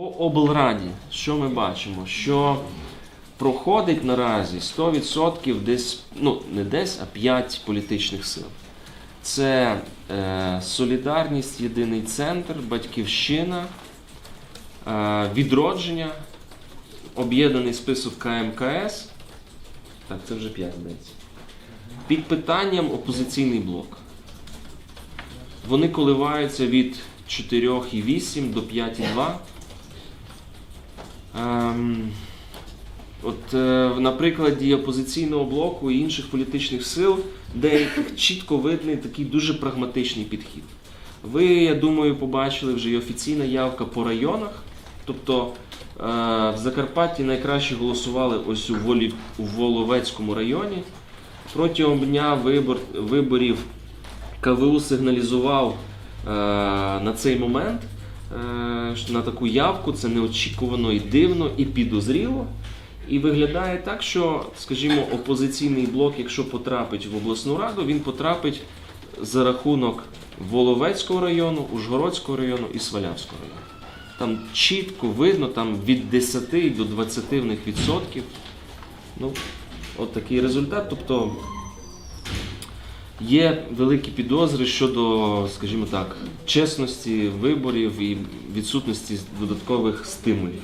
По облраді, що ми бачимо? Що проходить наразі 100% десь, ну не десь, а 5 політичних сил. Це е, Солідарність, Єдиний центр, Батьківщина, е, Відродження, Об'єднаний список КМКС. Так, це вже 5, здається. Під питанням опозиційний блок. Вони коливаються від 4,8 до 5,2. Ем, от е, на прикладі опозиційного блоку і інших політичних сил деяких чітко видний такий дуже прагматичний підхід. Ви, я думаю, побачили вже і офіційна явка по районах. Тобто е, в Закарпатті найкраще голосували ось у, Волі, у Воловецькому районі. Протягом дня вибор, виборів КВУ сигналізував е, на цей момент на таку явку. Це неочікувано і дивно, і підозріло. І виглядає так, що, скажімо, опозиційний блок, якщо потрапить в обласну раду, він потрапить за рахунок Воловецького району, Ужгородського району і Свалявського району. Там чітко видно, там від 10 до 20 в них відсотків. Ну, от такий результат. Тобто Є великі підозри щодо, скажімо так, чесності виборів і відсутності додаткових стимулів.